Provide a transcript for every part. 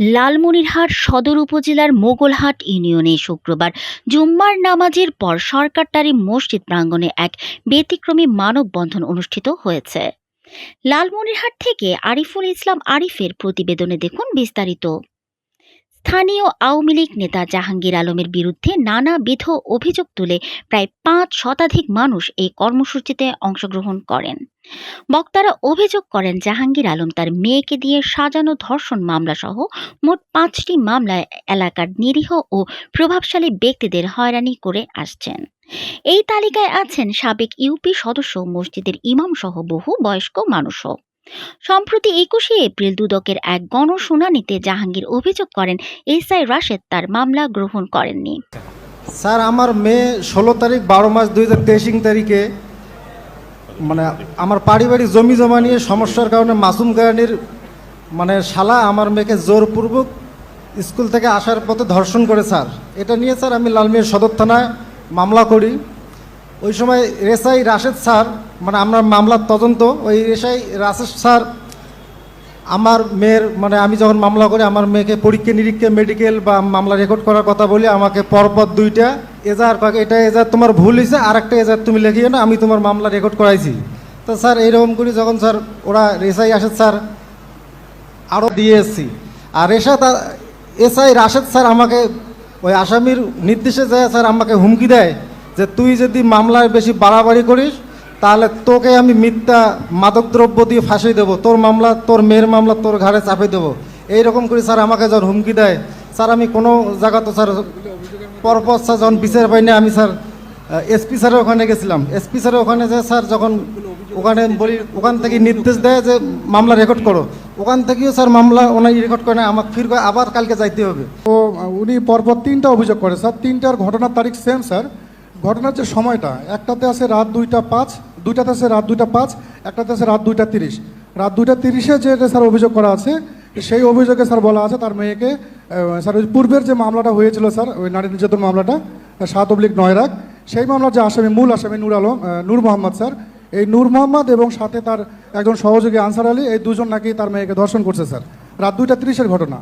লালমনিরহাট সদর উপজেলার মোগলহাট ইউনিয়নে শুক্রবার জুম্মার নামাজের পর সরকারটারি মসজিদ প্রাঙ্গণে এক ব্যতিক্রমী মানববন্ধন অনুষ্ঠিত হয়েছে। লালমনিরহাট থেকে আরিফুল ইসলাম আরিফের প্রতিবেদনে দেখুন বিস্তারিত। স্থানীয় আওয়ামী লীগ নেতা জাহাঙ্গীর আলমের বিরুদ্ধে নানাবিধ অভিযোগ তুলে প্রায় পাঁচ শতাধিক মানুষ এই কর্মসূচিতে অংশগ্রহণ করেন। বক্তারা অভিযোগ করেন, জাহাঙ্গীর আলম তার মেয়েকে দিয়ে সাজানো ধর্ষণ মামলা সহ মোট পাঁচটি মামলায় এলাকার নিরীহ ও প্রভাবশালী ব্যক্তিদের হয়রানি করে আসছেন। এই তালিকায় আছেন সাবেক ইউপি সদস্য, মসজিদের ইমাম সহ বহু বয়স্ক মানুষও। সম্প্রতি একুশে এপ্রিল দুদকের এক গণশুনানিতে জাহাঙ্গীর অভিযোগ করেন এসআই রাশেদ তার মামলা গ্রহণ করেননি। স্যার, আমার মেয়ে ষোলো তারিখ, বারো মাস দুই হাজার তেইশ তারিখে মানে আমার পারিবারিক জমি জমা নিয়ে সমস্যার কারণে মাসুম গায়ানির মানে শালা আমার মেয়েকে জোরপূর্বক স্কুল থেকে আসার পথে ধর্ষণ করে, স্যার। এটা নিয়ে, স্যার, আমি লালমিয়া সদর থানায় মামলা করি। ওই সময় রেসাই রাশেদ স্যার মানে আমার মামলার তদন্ত, ওই রেসাই রাশেদ স্যার আমার মেয়ের মানে আমি যখন মামলা করি, আমার মেয়েকে পরীক্ষা নিরীক্ষা মেডিকেল বা মামলা রেকর্ড করার কথা বলি, আমাকে পরপর দুইটা এজার পাকে এটা এজার তোমার ভুল হয়েছে আর একটা এজার তুমি লেখিয়ে না, আমি তোমার মামলা রেকর্ড করাইছি। তো স্যার, এইরকম করি যখন স্যার, ওরা রেসাই আসে স্যার আরও দিয়ে এসছি। আর রেশাদ এসআই রাশেদ স্যার আমাকে ওই আসামির নির্দেশে যায়, স্যার আমাকে হুমকি দেয়। যে তুই যদি মামলায় বেশি বাড়াবাড়ি করিস, তাহলে তোকে আমি মিথ্যা মাদকদ্রব্য দিয়ে ফাঁসিয়ে দেবো। তোর মামলা, তোর মেয়ের মামলা, তোর ঘাড়ে চাপিয়ে দেবো। এইরকম করে স্যার আমাকে যখন হুমকি দেয়, স্যার আমি কোনো জায়গা তো স্যার পরপর স্যার যখন বিচার পাই না আমি স্যার এসপি স্যারের ওখানে গেছিলাম। এসপি স্যারের ওখানে যে স্যার যখন ওখানে বলি, ওখান থেকে নির্দেশ দেয় যে মামলা রেকর্ড করো। ওখান থেকেও স্যার মামলা ওনার রেকর্ড করে না আমাকে ফির আবার কালকে যাইতে হবে। তো উনি পরপর তিনটা অভিযোগ করে, স্যার। তিনটার ঘটনার তারিখ সেম স্যার। ঘটনার যে সময়টা, একটাতে আছে রাত দুইটা পাঁচ, দুইটাতে আছে রাত দুইটা পাঁচ, একটাতে আছে রাত দুইটা তিরিশ। রাত দুইটা তিরিশে যে স্যার অভিযোগ করা আছে, সেই অভিযোগে স্যার বলা আছে তার মেয়েকে স্যার ওই পূর্বের যে মামলাটা হয়েছিল স্যার, ওই নারী নির্যাতন মামলাটা, সাত অবলিক নয় রাখ সেই মামলার যে আসামি মূল আসামি নূর আলম নূর মোহাম্মদ স্যার, এই নূর মোহাম্মদ এবং সাথে তার একজন সহযোগী আনসার আলী, এই দুজন নাকি তার মেয়েকে ধর্ষণ করছে স্যার। রাত দুইটা তিরিশের ঘটনা।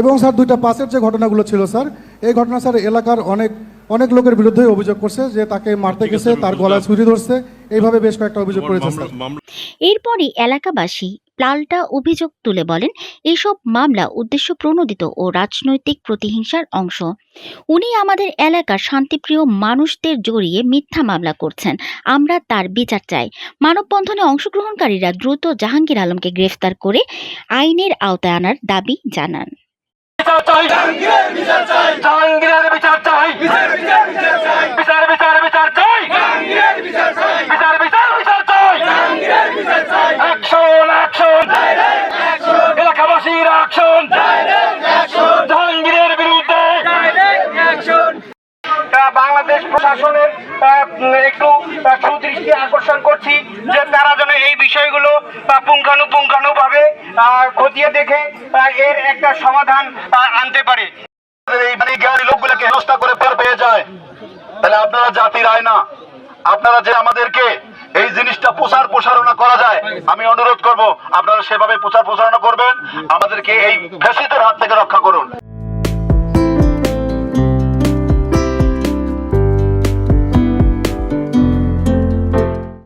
এবং স্যার দুইটা পাশের যে ঘটনাগুলো ছিল স্যার, এই ঘটনা স্যার এলাকার অনেক অনেক লোকের বিরুদ্ধে অভিযোগ করছে যে তাকে মারতে গেছে তার গলায় ছুরি ধরছে। এইভাবে বেশ কয়েকটা অভিযোগ করেছে এরপরই এলাকাবাসী পাল্টা অভিযোগ তুলে বলেন এসব মামলা উদ্দেশ্য প্রণোদিত ও রাজনৈতিক প্রতিহিংসার অংশ। উনি আমাদের এলাকার শান্তিপ্রিয় মানুষদের জড়িয়ে মিথ্যা মামলা করছেন। আমরা তার বিচার চাই। মানববন্ধনে অংশগ্রহণকারীরা দ্রুত জাহাঙ্গীর আলমকে গ্রেফতার করে আইনের আওতায় আনার দাবি জানান বিচার চাই জাহাঙ্গীরের বিচার চাই বিচার বিচার বিচার চাই বিচার বিচার বিচার চাই অ্যাকশন অ্যাকশন এলাকাবাসীর অ্যাকশন জাহাঙ্গীরের বিরুদ্ধে তা বাংলাদেশ প্রশাসনের একটু সুদৃষ্টি আকর্ষণ করছি যে তারা যেন এই বিষয়গুলো পুঙ্খানুপুঙ্খানু ভাবে খতিয়ে দেখে এর একটা সমাধান আনতে পারে। এই মানে লোকগুলোকে হেনস্থা করে পার পেয়ে যায়। তাহলে আপনারা জাতির আয়না আপনারা যে আমাদেরকে এই জিনিসটা প্রচার প্রসারণা করা যায়, আমি অনুরোধ করব, আপনারা সেভাবে প্রচার প্রসারণা করবেন। আমাদেরকে এই ফেসিদের হাত থেকে রক্ষা করুন।